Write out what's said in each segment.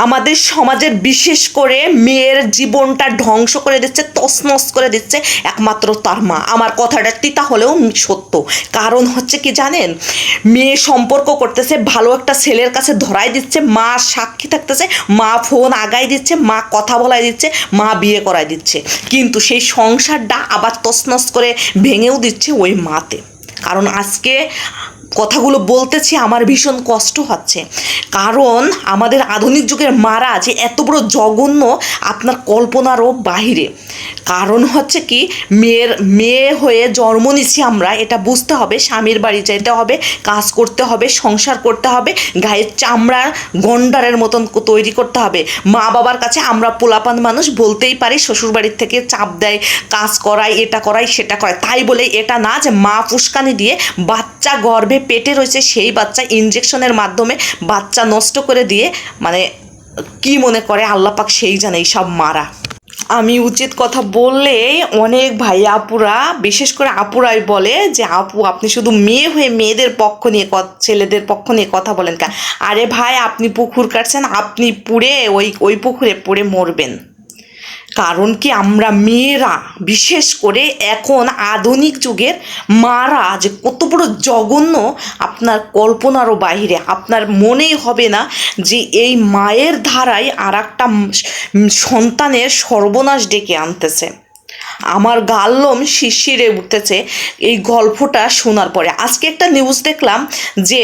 আমাদের সমাজের বিশেষ করে মেয়ের জীবনটা ধ্বংস করে দিচ্ছে, তছনছ করে দিচ্ছে, একমাত্র তার মা। আমার কথাটা তিতা হলেও সত্য। কারণ হচ্ছে কি জানেন? মেয়ে সম্পর্ক করতেছে, ভালো একটা ছেলের কাছে ধরাই দিচ্ছে, মা সাক্ষী থাকতেছে, মা ফোন আগাই দিচ্ছে, মা কথা বলাই দিচ্ছে, মা বিয়ে করাই দিচ্ছে। কিন্তু সেই সংসারটা আবার তছনছ করে ভেঙেও দিচ্ছে ওই মাতে। কারণ আজকে কথাগুলো বলতেছি, আমার ভীষণ কষ্ট হচ্ছে। কারণ আমাদের আধুনিক যুগের মারা যে এত বড় জঘন্য আপনার কল্পনারও বাহিরে। কারণ হচ্ছে কি, মেয়ের, মেয়ে হয়ে জন্ম নিচ্ছি আমরা, এটা বুঝতে হবে, স্বামীর বাড়ি যেতে হবে, কাজ করতে হবে, সংসার করতে হবে, গায়ের চামড়ার গন্ডারের মতন তৈরি করতে হবে। মা বাবার কাছে আমরা পোলাপান মানুষ, বলতেই পারি শ্বশুর বাড়ির থেকে চাপ দেয়, কাজ করায়, এটা করাই সেটা করায়। তাই বলে এটা না যে মা ফুসকানি দিয়ে বাচ্চা গর্ভে পেটে রয়েছে, সেই বাচ্চা ইনজেকশনের মাধ্যমে বাচ্চা নষ্ট করে দিয়ে মানে কি মনে করে, আল্লাপাক সেই জানে এই সব মারা। আমি উচিত কথা বললে অনেক ভাই আপুরা, বিশেষ করে আপুরাই বলে যে, আপু, আপনি শুধু মেয়ে হয়ে মেয়েদের পক্ষ নিয়ে ছেলেদের পক্ষ নিয়ে কথা বলেন কা আরে ভাই, আপনি পুকুর কাটছেন, আপনি পুড়ে ওই ওই পুকুরে পড়ে মরবেন। কারণ কি আমরা মেয়েরা, বিশেষ করে এখন আধুনিক যুগের মারা যে কত বড় জঘন্য আপনার কল্পনারও বাইরে আপনার মনেই হবে না যে এই মায়ের ধারায় আর একটা সন্তানের সর্বনাশ ডেকে আনতেছে। আমার গাল্লম শিরশিরে উঠতেছে এই গল্পটা শোনার পরে। আজকে একটা নিউজ দেখলাম যে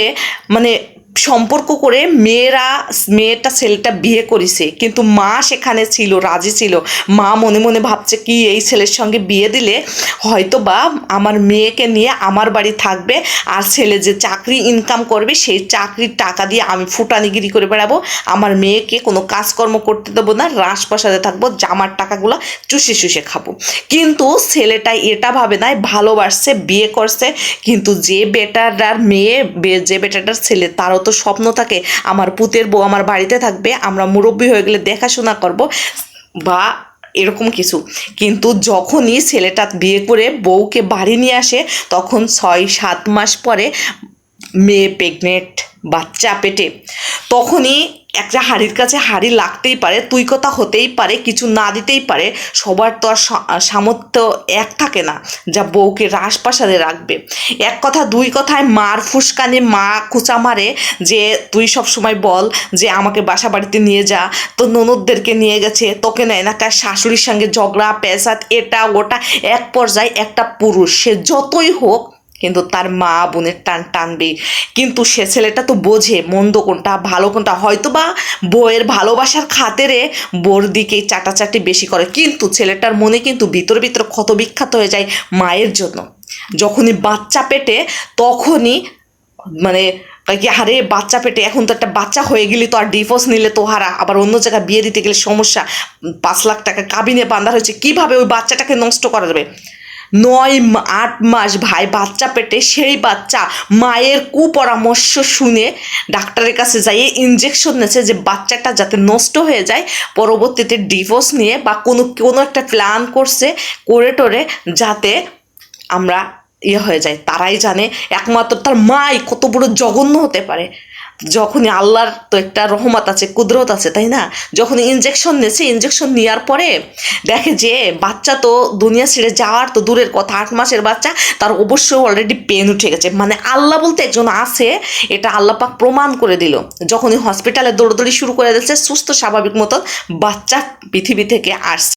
মানে সম্পর্ক করে মেয়েরা, মেয়েটা, ছেলেটা বিয়ে করেছে। কিন্তু মা সেখানে ছিল, রাজি ছিল। মা মনে মনে ভাবছে কি, এই ছেলের সঙ্গে বিয়ে দিলে হয়তো বা আমার মেয়েকে নিয়ে আমার বাড়ি থাকবে আর ছেলে যে চাকরি ইনকাম করবে, সেই চাকরির টাকা দিয়ে আমি ফুটানিগিরি করে বেড়াবো। আমার মেয়েকে কোনো কাজকর্ম করতে দেবো না, রাজপ্রাসাদে থাকব, জামার টাকাগুলো চুষে চুষে খাব। কিন্তু ছেলেটা এটা ভাবে নাই, ভালোবাসছে, বিয়ে করছে। কিন্তু যে বেটাটার মেয়ে, যে বেটাটার ছেলে, তারও তো স্বপ্ন থাকে, আমার পুতের বউ আমার বাড়িতে থাকবে, আমরা মুরব্বী হয়ে গেলে দেখাশোনা করব বা এরকম কিছু। কিন্তু যখনই ছেলেটা বিয়ে করে বউকে বাড়ি নিয়ে আসে, তখন ছয়, সাত মাস পরে মেয়ে প্রেগনেন্ট বাচ্চা পেটে। তখনই একটা হাড়ির কাছে হাড়ি লাগতেই পারে তুই কথা হতেই পারে, কিছু না দিতেই পারে, সবার তো আর সামর্থ্য এক থাকে না যা বউকে রাজপ্রাসাদে রাখবে। এক কথা, দুই কথায় মার ফুসকানি, মা কুচা মারে যে, তুই সব সময় বল যে, আমাকে বাসা বাড়িতে নিয়ে যা তো ননদদেরকে নিয়ে গেছে, তোকে নেয় না তার শাশুড়ির সঙ্গে ঝগড়া পেঁচাত এটা, ওটা। এক পর্যায়ে একটা পুরুষ, সে যতই হোক কিন্তু তার মা বোনের টান টানবে। কিন্তু সে ছেলেটা তো বোঝে মন্দ কোনটা, ভালো কোনটা। হয়তো বা বউয়ের ভালোবাসার খাতেরে বোর দিকেই চাটাচাটি বেশি করে। কিন্তু ছেলেটার মনে কিন্তু ভিতর ভিতর ক্ষত বিখ্যাত হয়ে যায় মায়ের জন্য। যখনই বাচ্চা পেটে, তখনই মানে কি হারে বাচ্চা পেটে, এখন তো একটা বাচ্চা হয়ে গেলি তো আর ডিভোর্স নিলে তো হারা। আবার অন্য জায়গায় বিয়ে দিতে গেলে সমস্যা। পাঁচ লাখ টাকা কাবিনে বান্ধা হয়েছে। কীভাবে ওই বাচ্চাটাকে নষ্ট করা যাবে? নয় আট মাস ভাই বাচ্চা পেটে, সেই বাচ্চা মায়ের কুপরামর্শ শুনে ডাক্তারের কাছে যাইয়ে ইঞ্জেকশন নেছে যে বাচ্চাটা যাতে নষ্ট হয়ে যায়, পরবর্তীতে ডিভোর্স নিয়ে বা কোনো কোনো একটা প্ল্যান করছে, করে টোরে যাতে আমরা ইয়ে হয়ে যায় তারাই জানে, একমাত্র তার মাই কত বড় জঘন্য হতে পারে। যখনই আল্লাহর তো একটা রহমত আছে, কুদরত আছে, তাই না? যখন ইঞ্জেকশন নেছে ইঞ্জেকশন নেওয়ার পরে দেখে যে বাচ্চা তো দুনিয়া ছেড়ে যাওয়ার তো দূরের কথা, আট মাসের বাচ্চা, তার অবশ্যই অলরেডি পেন উঠে গেছে। মানে আল্লাহ বলতে একজন আছে, এটা আল্লাহ পাক প্রমাণ করে দিল। যখনই হসপিটালে দৌড়দৌড়ি শুরু করে দিচ্ছে সুস্থ স্বাভাবিক মতন বাচ্চা পৃথিবী থেকে আসছে।